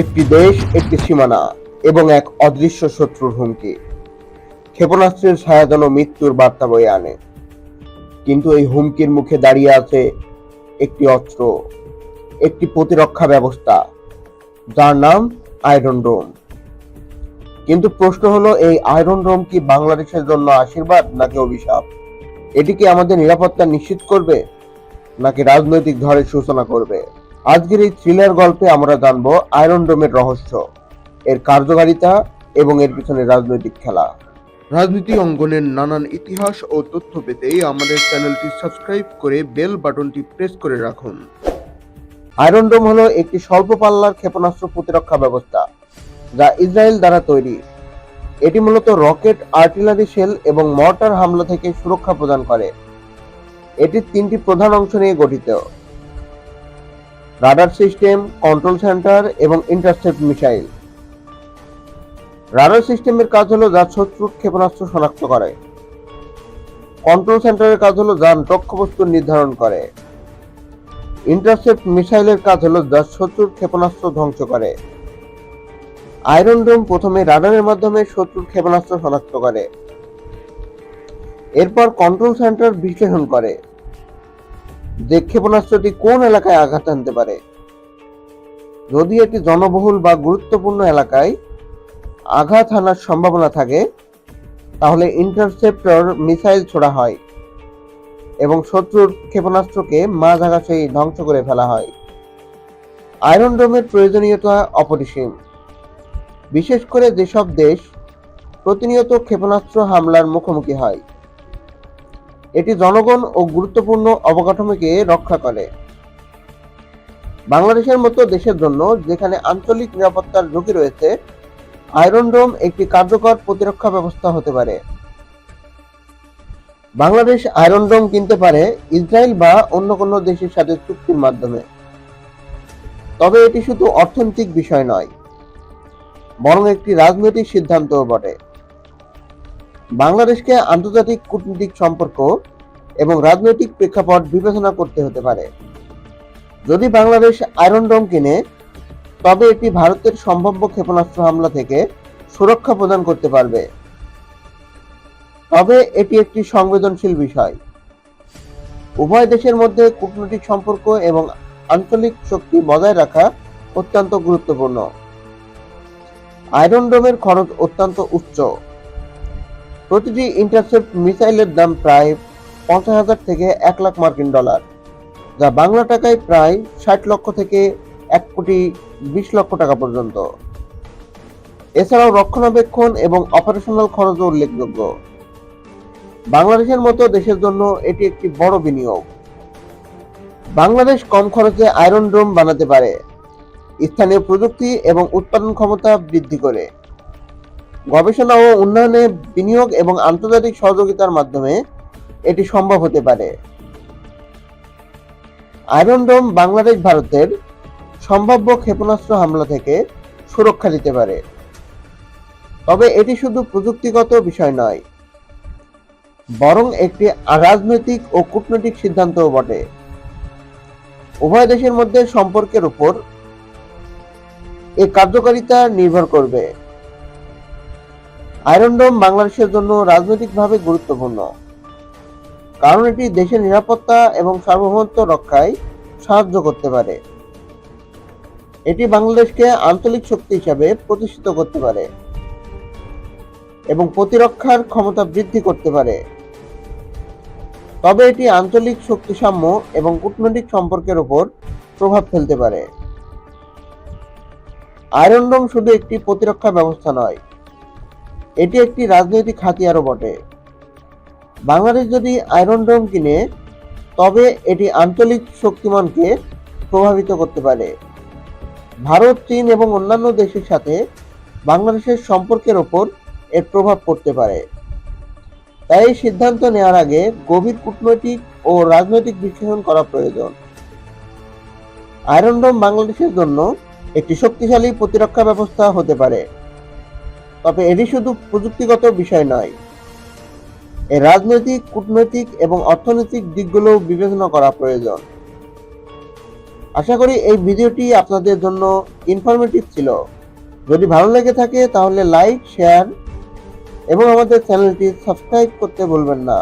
একটি দেশ, একটি সীমানা এবং এক অদৃশ্য শত্রুর হুমকি। ক্ষেপণাস্ত্রের ছায়া যেন মৃত্যুর বার্তা বয়ে আনে। কিন্তু এই হুমকির মুখে দাঁড়িয়ে আছে একটি অস্ত্র, একটি প্রতিরক্ষা ব্যবস্থা, যার নাম আয়রন ডোম কিন্তু প্রশ্ন হলো, এই আয়রন ডোম কি বাংলাদেশের জন্য আশীর্বাদ নাকি অভিশাপ? এটি কি আমাদের নিরাপত্তা নিশ্চিত করবে নাকি রাজনৈতিক ঝড়ের সূচনা করবে? আজকের এই থ্রিলার গল্পে আমরা জানব আয়রন ডোমের রহস্য এর কার্যকারিতা এবং এর পিছনে রাজনৈতিক খেলা। রাজনীতি অঙ্গনের নানান ইতিহাস ও তথ্য পেতে আমাদের চ্যানেলটি সাবস্ক্রাইব করে বেল বাটনটি প্রেস করে রাখুন। আয়রন ডোম হলো একটি স্বল্প পাল্লার ক্ষেপণাস্ত্র প্রতিরক্ষা ব্যবস্থা যা ইসরায়েল দ্বারা তৈরি। এটি মূলত রকেট আর্টিলারি শেল এবং মর্টার হামলা থেকে সুরক্ষা প্রদান করে। এটি তিনটি প্রধান অংশ নিয়ে গঠিত। রাডার সিস্টেম, কন্ট্রোল সেন্টার এবং ইন্টারসেপ্ট মিসাইল। রাডার সিস্টেমের কাজ হলো যা শত্রুর ক্ষেপণাস্ত্র শনাক্ত করে। কন্ট্রোল সেন্টারের কাজ হলো যা লক্ষ্যবস্তু নির্ধারণ করে। ইন্টারসেপ্ট মিসাইলের কাজ হলো যা শত্রুর ক্ষেপণাস্ত্র ধ্বংস করে। আয়রন ডোম প্রথমে রাডারের মাধ্যমে শত্রুর ক্ষেপণাস্ত্র শনাক্ত করে। এরপর কন্ট্রোল সেন্টার বিশ্লেষণ করে। ক্ষেপণাস্ত্রটি কোন এলাকায় আঘাত আনতে পারে? যদি এটি জনবহুল বা গুরুত্বপূর্ণ এলাকায় আঘাত হানার সম্ভাবনা থাকে, তাহলে ইন্টারসেপ্টর মিসাইল ছোড়া হয় এবং শত্রুর ক্ষেপণাস্ত্রকে মাঝ আকাশেই ধ্বংস করে ফেলা হয়। আয়রন ডোমের প্রয়োজনীয়তা অপরিসীম। বিশেষ করে যেসব দেশ প্রতিনিয়ত ক্ষেপণাস্ত্র হামলার মুখোমুখি হয়। এটি জনগণ ও গুরুত্বপূর্ণ অবকাঠামোকে রক্ষা করে। বাংলাদেশের মতো দেশের জন্য যেখানে আঞ্চলিক নিরাপত্তার ঝুঁকি রয়েছে, আয়রন ডোম একটি কার্যকর প্রতিরক্ষা ব্যবস্থা হতে পারে। বাংলাদেশ আয়রন ডোম কিনতে পারে ইসরায়েল বা অন্য কোনো দেশের সাথে চুক্তির মাধ্যমে। তবে এটি শুধু অর্থনৈতিক বিষয় নয়, বরং একটি রাজনৈতিক সিদ্ধান্তও বটে। বাংলাদেশকে আন্তর্জাতিক কূটনৈতিক সম্পর্ক এবং রাজনৈতিক প্রেক্ষাপট বিবেচনা করতে হতে পারে। যদি বাংলাদেশ আয়রন ডোম কিনে, তবে এটি ভারতের সম্ভাব্য ক্ষেপণাস্ত্র হামলা থেকে সুরক্ষা প্রদান করতে পারবে। তবে এটি একটি সংবেদনশীল বিষয়। উভয় দেশের মধ্যে কূটনৈতিক সম্পর্ক এবং আঞ্চলিক শক্তি বজায় রাখা অত্যন্ত গুরুত্বপূর্ণ। আয়রন ডোমের খরচ অত্যন্ত উচ্চ। প্রতিটি ইন্টারসেপ্ট মিসাইলের দাম প্রায় পঞ্চাশ হাজার থেকে এক লাখ মার্কিন ডলার, যা বাংলা টাকায় প্রায় ষাট লক্ষ থেকে এক কোটি বিশ লক্ষ টাকা পর্যন্ত। এছাড়াও রক্ষণাবেক্ষণ এবং অপারেশনাল খরচও উল্লেখযোগ্য। বাংলাদেশের মতো দেশের জন্য এটি একটি বড় বিনিয়োগ। বাংলাদেশ কম খরচে আয়রন ডোম বানাতে পারে, স্থানীয় প্রযুক্তি এবং উৎপাদন ক্ষমতা বৃদ্ধি করে। গবেষণা ও উন্নয়নে বিনিয়োগ এবং আন্তর্জাতিক সহযোগিতার মাধ্যমে এটি সম্ভব হতে পারে। আয়রন ডোম বাংলাদেশ ভারতের সম্ভাব্য ক্ষেপণাস্ত্র হামলা থেকে সুরক্ষা দিতে পারে। তবে এটি শুধু প্রযুক্তিগত বিষয় নয়, বরং একটি রাজনৈতিক ও কূটনৈতিক সিদ্ধান্তও বটে। উভয় দেশের মধ্যে সম্পর্কের উপর এর কার্যকারিতা নির্ভর করবে। আয়রন ডোম বাংলাদেশের জন্য রাজনৈতিকভাবে গুরুত্বপূর্ণ। কারণ এটি দেশের নিরাপত্তা এবং সার্বভৌমত্ব রক্ষায় সাহায্য করতে পারে। এটি বাংলাদেশকে আঞ্চলিক শক্তি হিসাবে প্রতিষ্ঠিত করতে পারে এবং প্রতিরক্ষার ক্ষমতা বৃদ্ধি করতে পারে। তবে এটি আঞ্চলিক শক্তিসাম্য এবং কূটনৈতিক সম্পর্কের উপর প্রভাব ফেলতে পারে। আয়রন ডোম শুধু একটি প্রতিরক্ষা ব্যবস্থা নয়, এটি একটি রাজনৈতিক হাতিয়ারও বটে। বাংলাদেশ যদি আয়রন ডোম কিনে, তবে এটি আঞ্চলিক শক্তিমানকে প্রভাবিত করতে পারে। ভারত, চীন এবং অন্যান্য দেশের সাথে বাংলাদেশের সম্পর্কের ওপর এর প্রভাব পড়তে পারে। তাই সিদ্ধান্ত নেওয়ার আগে গভীর কূটনৈতিক ও রাজনৈতিক বিশ্লেষণ করা প্রয়োজন। আয়রন ডোম বাংলাদেশের জন্য একটি শক্তিশালী প্রতিরক্ষা ব্যবস্থা হতে পারে। তবে এটি শুধু প্রযুক্তিগত বিষয় নয় রাজনৈতিক, কূটনৈতিক এবং অর্থনৈতিক দিকগুলো বিবেচনা করা প্রয়োজন। আশা করি এই ভিডিওটি আপনাদের জন্য ইনফরমেটিভ ছিল। যদি ভালো লেগে থাকে তাহলে লাইক শেয়ার এবং আমাদের চ্যানেলটি সাবস্ক্রাইব করতে বলবেন না।